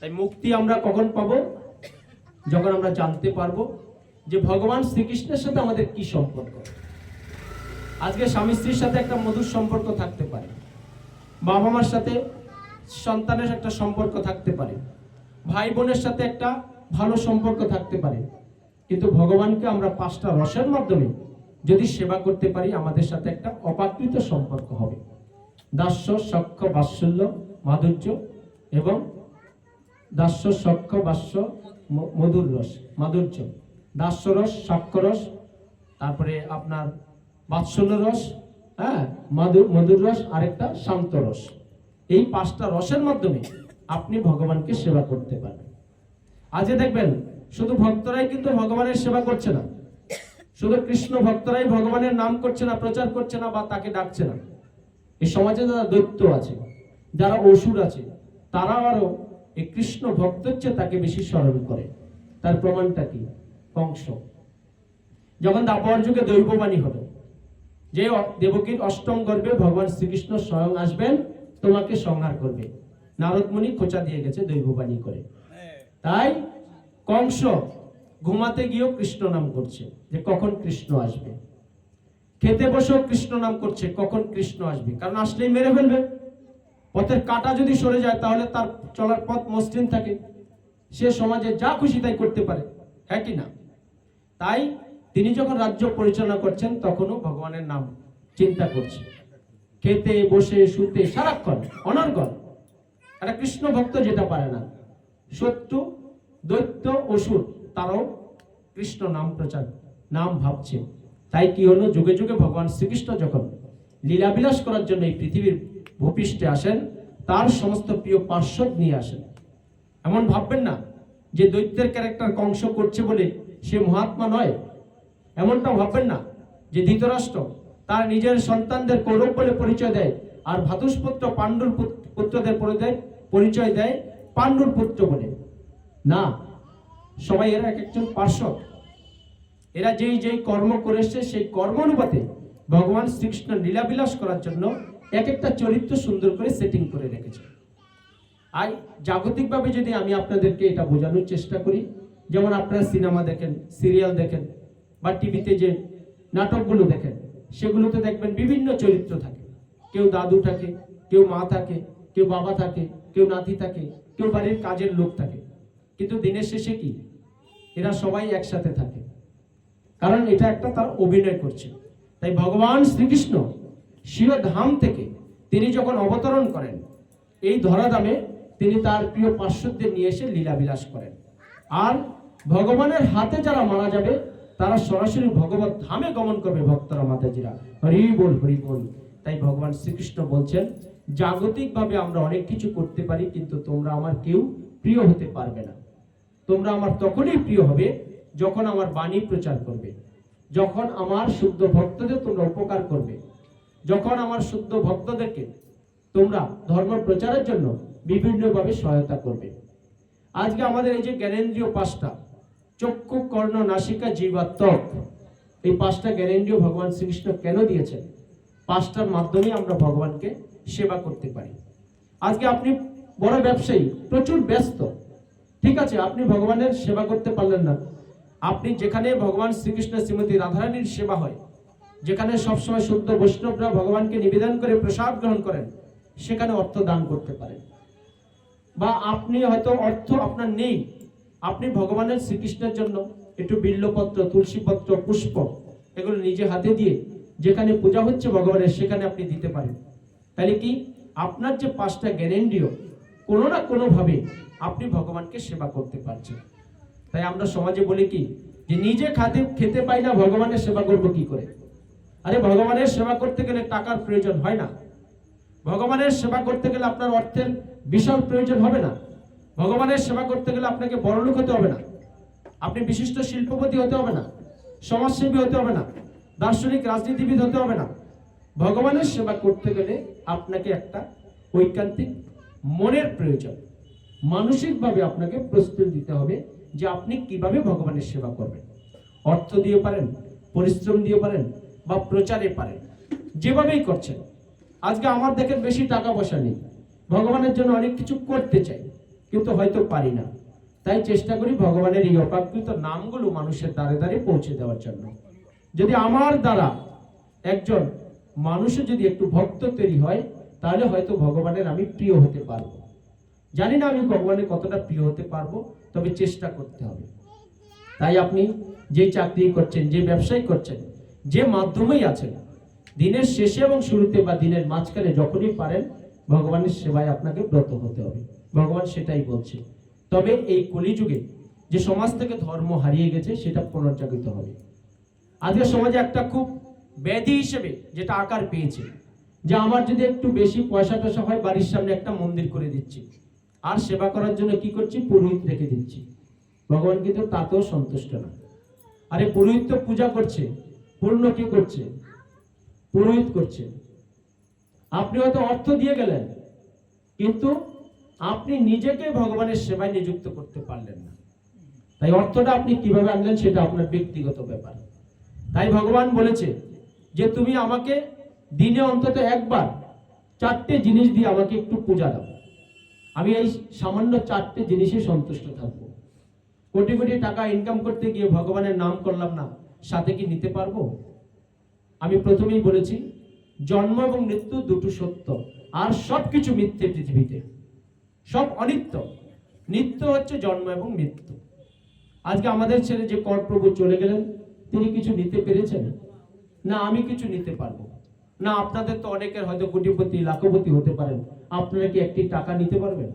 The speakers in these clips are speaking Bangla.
তাই মুক্তি আমরা কখন পাব? যখন আমরা জানতে পারব যে ভগবান শ্রীকৃষ্ণের সাথে আমাদের কি সম্পর্ক। আজকে স্বামী স্ত্রীর সাথে একটা মধুর সম্পর্ক থাকতে পারে। বাবা মার সাথে সন্তানের একটা সম্পর্ক থাকতে পারে। ভাই বোনের সাথে একটা ভালো সম্পর্ক থাকতে পারে। কিন্তু ভগবানকে আমরা পাঁচটা রসের মাধ্যমে যদি সেবা করতে পারি, আমাদের সাথে একটা অপাকৃত সম্পর্ক হবে। দাস্য সক্ষ বাৎসল্য, মাধুর্য এবং দাস্য সক্ষ বাস্য মধুর রস, মাধুর্য। দাস্য রস দাস্যরস সক্ষরস তারপরে আপনার বাৎসল্য রস হ্যাঁ মধুর মধুর রস, আরেকটা শান্ত রস। এই পাঁচটা রসের মাধ্যমে আপনি ভগবানকে সেবা করতে পারেন আজকে দেখবেন, শুধু ভক্তরাই কিন্তু ভগবানের সেবা করছে না। শুধু কৃষ্ণ ভক্তরাই ভগবানের নাম করছে না, প্রচার করছে না বা তাকে ডাকছে না। এই সমাজে যারা দৈত্য আছে, যারা অসুর আছে তারা আরও এই কৃষ্ণ ভক্তের চেয়ে তাকে বেশি স্মরণ করে। তার প্রমাণটা কি? কংস যখন দাপর যুগে দৈববাণী হলো, যে দেবকীর অষ্টম গর্ভে ভগবান শ্রীকৃষ্ণ স্বয়ং আসবেন, তোমাকে সংহার করবে। নারদমণি খোঁচা দিয়ে গেছে দৈববাণী করে। তাই কংস ঘুমাতে গিয়েও কৃষ্ণ নাম করছে, যে কখন কৃষ্ণ আসবে। খেতে বসেও কৃষ্ণ নাম করছে, কখন কৃষ্ণ আসবে। কারণ আসলেই মেরে ফেলবে। পথের কাটা যদি সরে যায়, তাহলে তার চলার পথ মসৃণ থাকে। সে সমাজে যা খুশি তাই করতে পারে হ্যাঁ কি না? তাই তিনি যখন রাজ্য পরিচালনা করছেন, তখনও ভগবানের নাম চিন্তা করছে। খেতে, বসে, শুতে, সারাক্ষণ, অনর্গল। একটা কৃষ্ণ ভক্ত যেটা পারে না। শত্রু দৈত্য অসুর তারাও কৃষ্ণ নাম প্রচার, নাম ভাবছে। তাই কি হলো? যুগে যুগে ভগবান শ্রীকৃষ্ণ যখন লীলাবিলাস করার জন্য এই পৃথিবীর ভূপৃষ্ঠে আসেন, তার সমস্ত প্রিয় পার্শ্বদ নিয়ে আসেন। এমন ভাববেন না যে দৈত্যের ক্যারেক্টার কংস করছে বলে সে মহাত্মা নয়। এমনটা ভাববেন না যে ধৃতরাষ্ট্র তার নিজের সন্তানদের কৌরব বলে পরিচয় দেয় আর ভাতুষপুত্র পাণ্ডুর পুত- পুত্রদের পরিচয় পরিচয় দেয় পাণ্ডুর পুত্র বলে। না, সবাই এরা এক একজন পার্শ্বদ। এরা যেই যেই কর্ম করে সেই কর্ম অনুপাতে ভগবান শ্রীকৃষ্ণ লীলাবিলাস করার জন্য এক একটা চরিত্র সুন্দর করে সেটিং করে রেখেছে। আর জাগতিকভাবে যদি আমি আপনাদেরকে এটা বোঝানোর চেষ্টা করি, যেমন আপনারা সিনেমা দেখেন, সিরিয়াল দেখেন, বা টিভিতে যে নাটকগুলো দেখেন, সেগুলোতে দেখবেন বিভিন্ন চরিত্র থাকে। কেউ দাদু থাকে, কেউ মা থাকে, কেউ বাবা থাকে, কেউ নাতি থাকে, কেউ বাড়ির কাজের লোক থাকে। কিন্তু দিনের শেষে কি? এরা সবাই একসাথে থাকে। কারণ এটা একটা তার অভিনয় করছে। তাই ভগবান শ্রীকৃষ্ণ শিরধাম থেকে তিনি যখন অবতরণ করেন, এই ধরাধামে তিনি তার প্রিয় পার্শ্বদের নিয়ে এসে লীলাবিলাস করেন। আর ভগবানের হাতে যারা মারা যাবে, তারা সরাসরি ভগবত ধামে গমন করবে, ভক্তরা মাতাজিরা। হরি বল হরি বল। তাই ভগবান শ্রীকৃষ্ণ বলছেন, জাগতিকভাবে আমরা অনেক কিছু করতে পারি, কিন্তু তোমরা আমার কেউ প্রিয় হতে পারবে না। তোমরা আমার তখনই প্রিয় হবে যখন আমার বাণী প্রচার করবে, যখন আমার শুদ্ধ ভক্তদের তোমরা উপকার করবে। যখন আমার শুদ্ধ ভক্তদেরকে তোমরা ধর্ম প্রচারের জন্য বিভিন্নভাবে সহায়তা করবে। আজকে আমাদের এই যে জ্ঞানেন্দ্রীয় পাঁচটা, চক্ষু, কর্ণ, নাসিকা জিবা ত্বক এই পাঁচটা জ্ঞানেন্দ্রীয় ভগবান শ্রীকৃষ্ণ কেন দিয়েছেন? পাঁচটার মাধ্যমে আমরা ভগবানকে সেবা করতে পারি। আজকে আপনি বড় ব্যবসায়ী, প্রচুর ব্যস্ত। ঠিক আছে, আপনি ভগবানের সেবা করতে পারলেন না। আপনি যেখানে ভগবান শ্রীকৃষ্ণ শ্রীমতী রাধারানীর সেবা হয় যেখানে সবসময় শুদ্ধ বৈষ্ণবরা ভগবানকে নিবেদন করে প্রসাদ গ্রহণ করেন, সেখানে অর্থ দান করতে পারেন। বা আপনি হয়তো অর্থ আপনার নেই, আপনি ভগবানের শ্রীকৃষ্ণের জন্য একটু বিল্লপত্র, তুলসীপত্র, পুষ্প এগুলো নিজে হাতে দিয়ে যেখানে পূজা হচ্ছে ভগবানের, সেখানে আপনি দিতে পারেন। তাহলে কি? আপনার যে পাঁচটা জ্ঞানেন্দ্রিয় কোনো না কোনোভাবে আপনি ভগবানকে সেবা করতে পারছেন। তাই আমরা সমাজে বলি কি, যে নিজে খাতে, খেতে পাই না, ভগবানের সেবা করব কি করে? আরে ভগবানের সেবা করতে গেলে টাকার প্রয়োজন হয় না। ভগবানের সেবা করতে গেলে আপনার অর্থের বিশাল প্রয়োজন হবে না। ভগবানের সেবা করতে গেলে আপনাকে বড়লোক হতে হবে না। আপনি বিশিষ্ট শিল্পপতি হতে হবে না। সমাজসেবী হতে হবে না। দার্শনিক রাজনীতিবিদ হতে হবে না। ভগবানের সেবা করতে গেলে আপনাকে একটা ঐকান্তিক মনের প্রয়োজন। মানসিকভাবে আপনাকে প্রস্তুতি দিতে হবে যে আপনি কীভাবে ভগবানের সেবা করবেন। অর্থ দিয়ে পারেন, পরিশ্রম দিয়ে পারেন বা প্রচারে পারেন যেভাবেই করছেন আজকে আমার দেখেন বেশি টাকা পয়সা নেই। ভগবানের জন্য অনেক কিছু করতে চাই, কিন্তু হয়তো পারি না। তাই চেষ্টা করি ভগবানের এই অপ্রাকৃত নামগুলো মানুষের দ্বারে দ্বারে পৌঁছে দেওয়ার জন্য। যদি আমার দ্বারা একজন মানুষের যদি একটু ভক্ত তৈরি হয়, তাহলে হয়তো ভগবানের আমি প্রিয় হতে পারব। জানি না আমি ভগবানের কতটা প্রিয় হতে পারব, তবে চেষ্টা করতে হবে। তাই আপনি যে চাকরি করছেন, যে ব্যবসায় করছেন যে মাধ্যমেই আছেন, দিনের শেষে এবং শুরুতে বা দিনের মাঝখানে যখনই পারেন, ভগবানের সেবায় আপনাকে ব্রত হতে হবে। ভগবান সেটাই বলছে। তবে এই কলিযুগে যে সমাজ থেকে ধর্ম হারিয়ে গেছে, সেটা পুনর্জাগৃত হবে। আজকে সমাজে একটা খুব ব্যাধি হিসেবে যেটা আকার পেয়েছে, যে আমার যদি একটু বেশি পয়সা টয়সা হয়, বাড়ির সামনে একটা মন্দির করে দিচ্ছি। আর সেবা করার জন্য কি করছি? পুরোহিত রেখে দিচ্ছি। ভগবান কিন্তু তাতেও সন্তুষ্ট না। আরে পুরোহিত তো পূজা করছে পূর্ণ কি করছে? পুরোহিত করছে। আপনি হয়তো অর্থ দিয়ে গেলেন, কিন্তু আপনি নিজেকে ভগবানের সেবায় নিযুক্ত করতে পারলেন না। তাই অর্থটা আপনি কীভাবে আনলেন সেটা আপনার ব্যক্তিগত ব্যাপার। তাই ভগবান বলেছে যে তুমি আমাকে দিনে অন্তত একবার চারটে জিনিস দিয়ে আমাকে একটু পূজা দাও। আমি এই সামান্য চারটে জিনিসে সন্তুষ্ট থাকব। কোটি কোটি টাকা ইনকাম করতে গিয়ে ভগবানের নাম করলাম না। সাথে কি নিতে পারব? আমি প্রথমেই বলেছি, জন্ম এবং মৃত্যু দুটো সত্য, আর সবকিছু মিথ্যে পৃথিবীতে। সব অনিত্য। নিত্য হচ্ছে জন্ম এবং মৃত্যু। আজকে আমাদের ছেলে যে কর প্রভু চলে গেলেন, তিনি কিছু নিতে পেরেছেন? না, আমি কিছু নিতে পারব। না, আপনাদের তো অনেকের হয়তো কোটিপতি, লাখপতি হতে পারেন। আপনারা কি একটি টাকা নিতে পারবেন?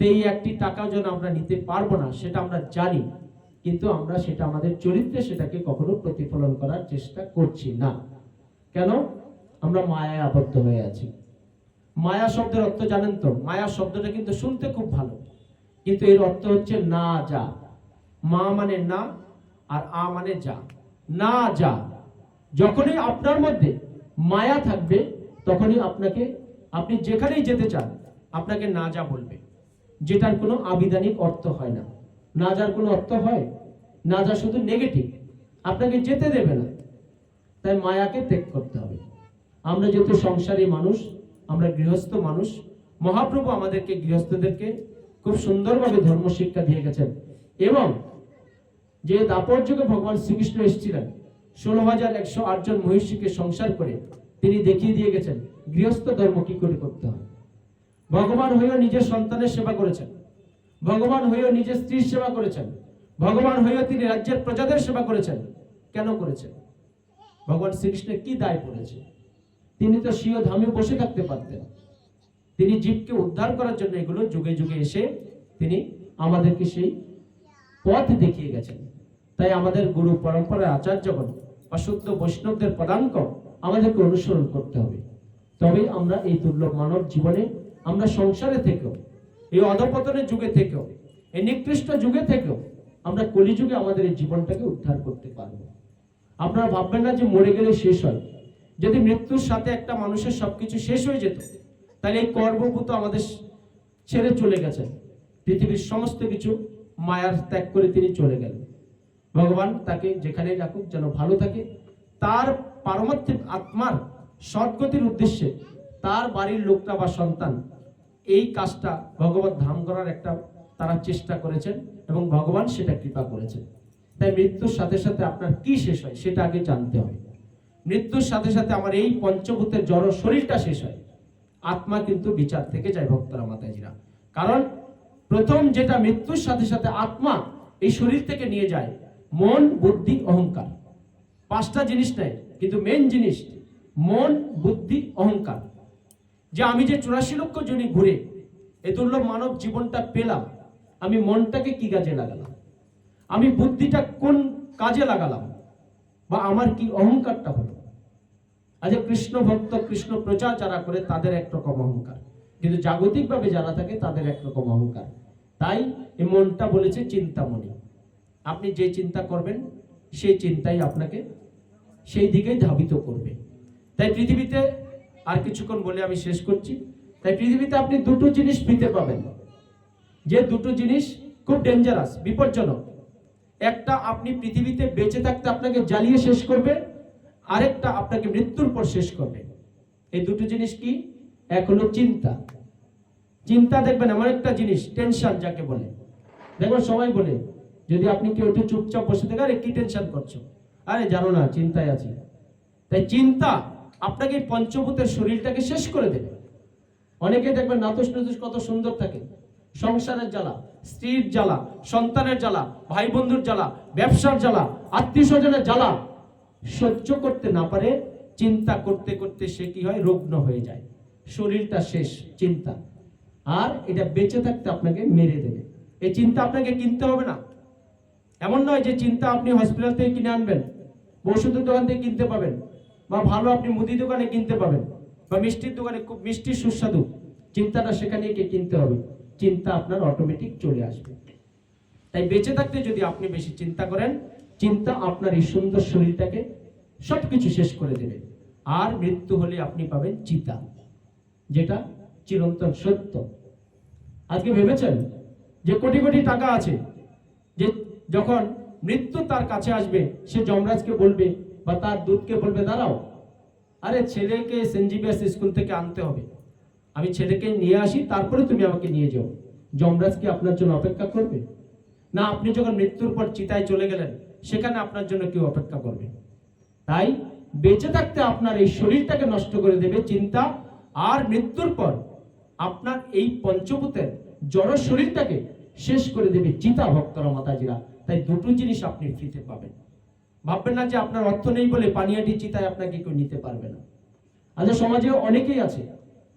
এই একটি টাকা যেন আমরা নিতে পারব না, সেটা আমরা জানি। কিন্তু আমরা সেটা আমাদের চরিত্রে সেটাকে কখনো প্রতিফলন করার চেষ্টা করছি না। কেন? আমরা মায়ায় আবদ্ধ হয়ে আছি। মায়া শব্দের অর্থ জানেন তো, মায়া শব্দটা কিন্তু শুনতে খুব ভালো, কিন্তু এর অর্থ হচ্ছে না যা। মা মানে না, আর আ মানে যা। না যা, যখনই আপনার মধ্যে মায়া থাকবে, তখনই আপনাকে, আপনি যেখানেই যেতে চান, আপনাকে না যা বলবে, যেটার কোনো আবিধানিক অর্থ হয় না। না যার কোনো অর্থ হয়, না যা শুধু নেগেটিভ আপনাকে যেতে দেবে না। তাই মায়াকে ত্যাগ করতে হবে। আমরা যেহেতু সংসারী মানুষ, আমরা গৃহস্থ মানুষ, মহাপ্রভু আমাদেরকে, গৃহস্থদেরকে খুব সুন্দরভাবে ধর্ম শিক্ষা দিয়ে গেছেন। এবং যে দাপর যুগে ভগবান শ্রীকৃষ্ণ এসেছিলেন, ষোলো হাজার একশো আটজন মহিষীকে সংসার করে তিনি দেখিয়ে দিয়ে গেছেন, গৃহস্থ ধর্ম কি করে করতে হয়? ভগবান হয়েও নিজের সন্তানের সেবা করেছেন। ভগবান হয়েও নিজের স্ত্রীর সেবা করেছেন। ভগবান হয়েও তিনি রাজ্যের প্রজাদের সেবা করেছেন। কেন করেছেন? ভগবান শ্রীকৃষ্ণের কি দায় পড়েছে? তিনি তো স্বীয় ধামে বসে থাকতে পারতেন। তিনি জীবকে উদ্ধার করার জন্য এগুলো যুগে যুগে এসে তিনি আমাদেরকে সেই পথ দেখিয়ে গেছেন। তাই আমাদের গুরু পরম্পরার আচার্যগণ বা শুদ্ধ বৈষ্ণবদের পদাঙ্ক, আমাদেরকে অনুসরণ করতে হবে। তবে আমরা এই দুর্লভ মানব জীবনে আমরা সংসারে থেকেও এই অধপতনের যুগে থেকেও, এই নিকৃষ্ট যুগে থেকেও আমরা কলিযুগে আমাদের এই জীবনটাকে উদ্ধার করতে পারব। আপনারা ভাববেন না যে মরে গেলে শেষ হয়। যদি মৃত্যুর সাথে একটা মানুষের সবকিছু শেষ হয়ে যেত, তাহলে এই কর্মভূত আমাদের ছেড়ে চলে গেছেন। পৃথিবীর সমস্ত কিছু মায়ার ত্যাগ করে তিনি চলে গেলেন। ভগবান তাকে যেখানেই রাখুক যেন ভালো থাকে। তার পারমার্থিক আত্মার সদ্গতির উদ্দেশ্যে তার বাড়ির লোকটা বা সন্তান এই কাজটা ভগবত ধাম করার একটা তারা চেষ্টা করেছেন এবং ভগবান সেটা কৃপা করেছেন। তাই মৃত্যুর সাথে সাথে আপনার কি শেষ হয় সেটা আগে জানতে হবে। মৃত্যুর সাথে সাথে আমার এই পঞ্চভূতের জড় শরীরটা শেষ হয়। আত্মা কিন্তু বিচার থেকে যায় ভক্তরা, মাতাজিরা। কারণ প্রথম যেটা মৃত্যুর সাথে সাথে আত্মা এই শরীর থেকে নিয়ে যায়, মন, বুদ্ধি, অহংকার। পাঁচটা জিনিস নেয় কিন্তু মেন জিনিস, মন, বুদ্ধি, অহংকার। যে আমি যে চুরাশি লক্ষ জনি ঘুরে এ দুর্লভ মানব জীবনটা পেলাম, আমি মনটাকে কি কাজে লাগালাম? আমি বুদ্ধিটা কোন কাজে লাগালাম? বা আমার কি অহংকারটা হলো? আজ কৃষ্ণ ভক্ত, কৃষ্ণ প্রচার যারা করে, তাদের একরকম অহংকার। কিন্তু জাগতিকভাবে যারা থাকে, তাদের একরকম অহংকার। তাই এই মনটা বলেছে চিন্তামণি। আপনি যে চিন্তা করবেন, সেই চিন্তাই আপনাকে সেই দিকেই ধাবিত করবে। তাই পৃথিবীতে আর কিছুক্ষণ বলে আমি শেষ করছি। তাই পৃথিবীতে আপনি দুটো জিনিস পেতে পাবেন। যে দুটো জিনিস খুব ডেঞ্জারাস বিপজ্জনক। একটা, আপনি পৃথিবীতে বেঁচে থাকতে আপনাকে জ্বালিয়ে শেষ করবে। আরেকটা, আপনাকে মৃত্যুর পর শেষ করবে। এই দুটো জিনিস কি? এক হলো চিন্তা। চিন্তা দেখবেন, এমন একটা জিনিস টেনশন যাকে বলে। দেখবেন, সবাই বলে, যদি আপনি কেউ একটু চুপচাপ বসে থাকেন আরে কি টেনশন করছ? আরে জানো না, চিন্তায় আছি। তাই চিন্তা আপনাকে পঞ্চভূতের শরীরটাকে শেষ করে দেবে। অনেকে দেখবেন নাতুস নাতুস কত সুন্দর থাকে। সংসারের জ্বালা, স্ত্রীর জ্বালা, সন্তানের জ্বালা ভাই বন্ধুর জ্বালা, ব্যবসার জ্বালা আত্মীয় স্বজনের জ্বালা। সহ্য করতে না পারে, চিন্তা করতে করতে সে কি হয়? রুগ্ন হয়ে যায়। শরীরটা শেষ, চিন্তা। আর এটা বেঁচে থাকতে আপনাকে মেরে দেবে। এই চিন্তা আপনাকে কিনতে হবে না। এমন নয় যে চিন্তা আপনি হসপিটাল থেকে কিনে আনবেন। ওষুধের দোকান থেকে কিনতে পাবেন। বা ভালো আপনি মুদি দোকানে কিনতে পাবেন, বা মিষ্টির দোকানে খুব মিষ্টি সুস্বাদু, চিন্তাটা সেখানে গিয়ে কিনতে হবে। চিন্তা আপনার অটোমেটিক চলে আসবে। তাই বেঁচে থাকতে যদি আপনি বেশি চিন্তা করেন, চিন্তা আপনার এই সুন্দর শরীরটাকে সবকিছু শেষ করে দেবে। আর মৃত্যু হলে আপনি পাবেন চিতা, যেটা চিরন্তন সত্য। আজকে ভেবেছেন যে কোটি কোটি টাকা আছে, যে যখন মৃত্যু তার কাছে আসবে, সে যমরাজকে বলবে বা তার দূতকে বলবে দাঁড়াও আরে ছেলেকে সেন্ট জেভিয়ার্স স্কুল থেকে আনতে হবে। আমি ছেলেকে নিয়ে আসি, তারপরে তুমি আমাকে নিয়ে যাও। যমরাজ কি আপনার জন্য অপেক্ষা করবে? না, আপনি যখন মৃত্যুর পর চিতায় চলে গেলেন, সেখানে আপনার জন্য কেউ অপেক্ষা করবে। তাই বেঁচে থাকতে আপনার এই শরীরটাকে নষ্ট করে দেবে চিন্তা, আর মৃত্যুর পর আপনার এই পঞ্চভূতের জড় শরীরটাকে শেষ করে দেবে চিতা ভক্তরা মাতাজিরা। তাই দুটো জিনিস আপনি ফ্রিতে পাবেন। ভাববেন না যে আপনার অর্থ নেই বলে পানিয়াটি চিতায় আপনাকে কেউ নিতে পারবে না। আচ্ছা সমাজে অনেকেই আছে,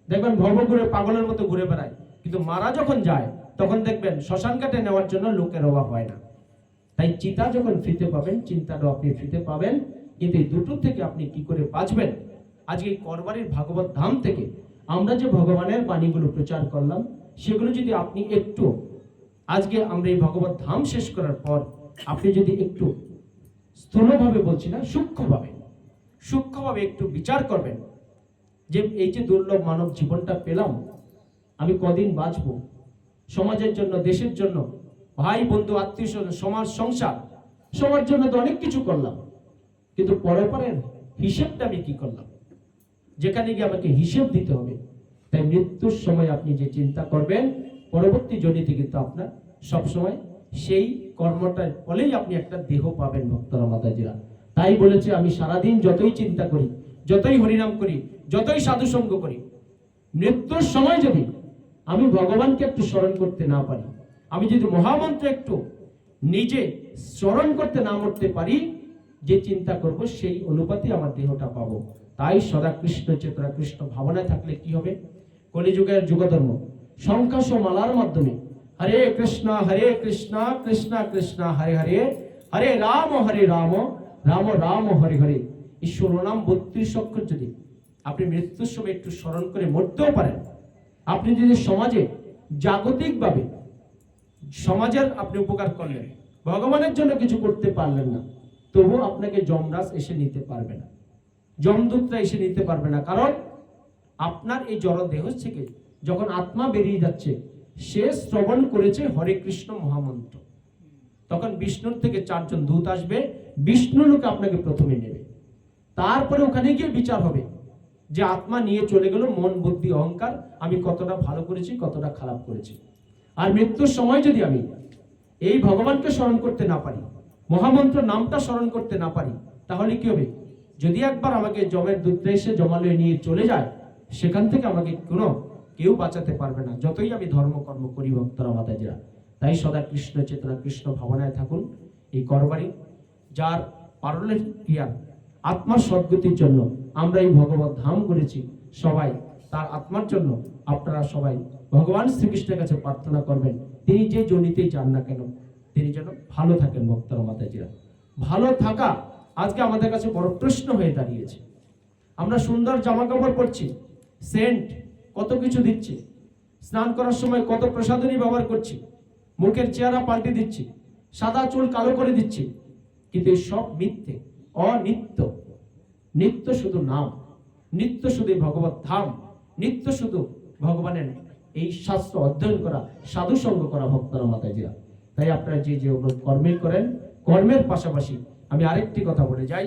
দেখবেন ভব ঘুরে পাগলের মতো ঘুরে বেড়ায়, কিন্তু মারা যখন যায়, তখন দেখবেন শ্মশান কাটে নেওয়ার জন্য লোকের অভাব হয় না। তাই চিতা যখন ফ্রিতে পাবেন চিন্তাটাও আপনি ফ্রিতে পাবেন, কিন্তু দুটো থেকে আপনি কি করে বাঁচবেন? আজকে করবারির ভাগবত ধাম থেকে আমরা যে ভগবানের বাণীগুলো প্রচার করলাম, সেগুলো যদি আপনি একটু, আজকে আমরা এই ভগবত ধাম শেষ করার পর আপনি যদি একটু স্থূলভাবে বলছি না, সূক্ষ্মভাবে। সূক্ষ্মভাবে একটু বিচার করবেন যে এই যে দুর্লভ মানব জীবনটা পেলাম, আমি কদিন বাঁচবো? সমাজের জন্য, দেশের জন্য, ভাই, বন্ধু, আত্মীয় স্বজন, সমাজ, সংসার, সবার জন্য তো অনেক কিছু করলাম। কিন্তু পরে পরের হিসেবটা আমি কি করলাম? যেখানে গিয়ে আমাকে হিসেব দিতে হবে। তাই মৃত্যুর সময় আপনি যে চিন্তা করবেন, পরবর্তী জনিতে কিন্তু আপনার সবসময় সেই কর্মটার ফলেই আপনি একটা দেহ পাবেন, ভক্তরা মাতাজিরা। তাই বলেছে, আমি সারাদিন যতই চিন্তা করি, যতই হরিনাম করি, যতই সাধুসঙ্গ করি, মৃত্যুর সময় যদি আমি ভগবানকে একটু স্মরণ করতে না পারি, আমি যদি মহামন্ত্র একটু নিজে স্মরণ করতে না মরতে পারি, যে চিন্তা করব, সেই অনুপাতে আমার দেহটা পাবো। তাই সদা কৃষ্ণ চেতনা কৃষ্ণ ভাবনায় থাকলে কি হবে? কলিযুগের যুগধর্ম সংখ্যাস মালার মাধ্যমে হরে কৃষ্ণ হরে কৃষ্ণ কৃষ্ণ কৃষ্ণ, হরে হরে হরে রাম হরে রাম রাম রাম, হরে হরে। ঈশ্বর নাম বত্রিশ অক্ষর যদি আপনি মৃত্যুর সময় একটু স্মরণ করে মরতেও পারেন। আপনি যদি সমাজে জাগতিকভাবে সমাজের আপনি উপকার করলেন, ভগবানের জন্য কিছু করতে পারলেন না, তবু আপনাকে যমরাজ এসে নিতে পারবে না। যমদূতরা এসে নিতে পারবে না, কারণ আপনার এই জড় দেহ থেকে যখন আত্মা বেরিয়ে যাচ্ছে সে শ্রবণ করেছে হরে কৃষ্ণ মহামন্ত্র। তখন বিষ্ণুর থেকে চারজন দূত আসবে, বিষ্ণু লোকে আপনাকে প্রথমে নেবে। তারপরে ওখানে গিয়ে বিচার হবে যে আত্মা নিয়ে চলে গেল, মন, বুদ্ধি, অহংকার, আমি কতটা ভালো করেছি, কতটা খারাপ করেছি। আর মৃত্যুর সময় যদি আমি এই ভগবানকে স্মরণ করতে না পারি, মহামন্ত্র নামটা স্মরণ করতে না পারি, তাহলে কি হবে? যদি একবার আমাকে জমের দুধে এসে জমালয়ে নিয়ে চলে যায়, সেখান থেকে আমাকে কোনো কেউ বাঁচাতে পারবে না। যতই আমি ধর্মকর্ম করি, ভক্তরা, মাতাজিরা, তাই সদা কৃষ্ণ চেতনা, কৃষ্ণ ভাবনায় থাকুন এই করবারি, যার পারলের ক্রিয়া, আত্মার সদ্গতির জন্য আমরা এই ভগবত ধাম করেছি। সবাই তার আত্মার জন্য আপনারা সবাই ভগবান শ্রীকৃষ্ণের কাছে প্রার্থনা করবেন। তিনি যে জনিতেই যান না কেন, তিনি যেন ভালো থাকেন, ভক্তরা, মাতাজিরা। ভালো থাকা আজকে আমাদের কাছে বড় প্রশ্ন হয়ে দাঁড়িয়েছে। আমরা সুন্দর জামা কাপড় পরছি, সেন্ট কত কিছু দিচ্ছে। স্নান করার সময় কত প্রসাধনী ব্যবহার করছি। মুখের চেহারা পাল্টে দিচ্ছি। সাদা চুল কালো করে দিচ্ছি। কিন্তু সব মিথ্যে, অনিত্য। নিত্য শুধু নাম, নিত্য শুধু ভগবত ধাম, নিত্য শুধু ভগবানের এই শাস্ত্র অধ্যয়ন করা, সাধু সঙ্গ করা ভক্তরা মাতাজিরা। তাই আপনারা যে যে কর্মের করেন, কর্মের পাশাপাশি আমি আরেকটি কথা বলে যাই।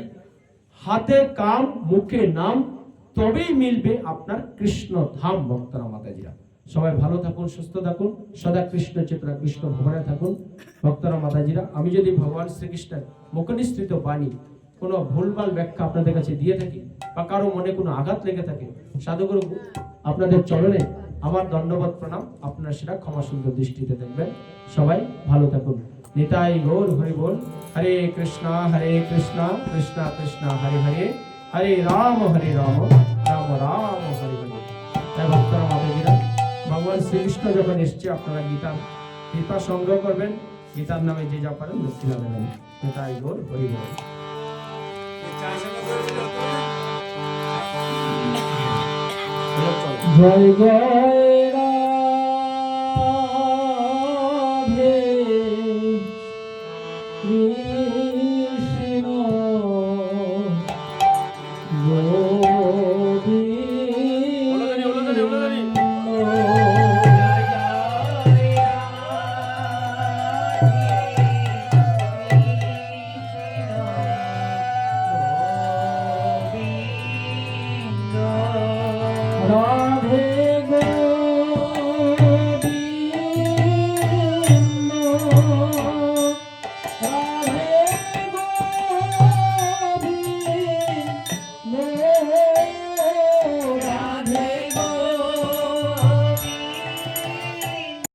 হাতে কাম, মুখে নাম তবেই মিলবে আপনার কৃষ্ণ ধাম, ভক্তরা মাতাজিরা। সবাই ভালো থাকুন, সুস্থ থাকুন, সদা কৃষ্ণ চেতনা, কৃষ্ণ ভবনে থাকুন। ভক্তরা মাতাজিরা, আমি যদি ভগবান শ্রীকৃষ্ণের মুখনিসৃত বাণী কোনো ভুলভাল ব্যাখ্যা আপনাদের কাছে দিয়ে থাকি বা কারও মনে কোনো আঘাত লেগে থাকে, সাধুগুরু আপনাদের চরণে আমার দণ্ডবত প্রণাম। আপনারা সেটা ক্ষমা সুন্দর দৃষ্টিতে দেখবেন। সবাই ভালো থাকুন। নিতাই গৌর হরি বল হরে কৃষ্ণা হরে কৃষ্ণা কৃষ্ণা কৃষ্ণা, হরে হরে। হরে রাম হরে রাম রাম রাম, হরে হরে তাই ভক্তরা মাতাজিরা ভগবান শ্রীকৃষ্ণ যখন এসছে, আপনারা গীতা গীতা সংগ্রহ করবেন। গীতার নামে যে যা পারেন দক্ষিণা দেবেন নিতাই গোর হরি জয় জয়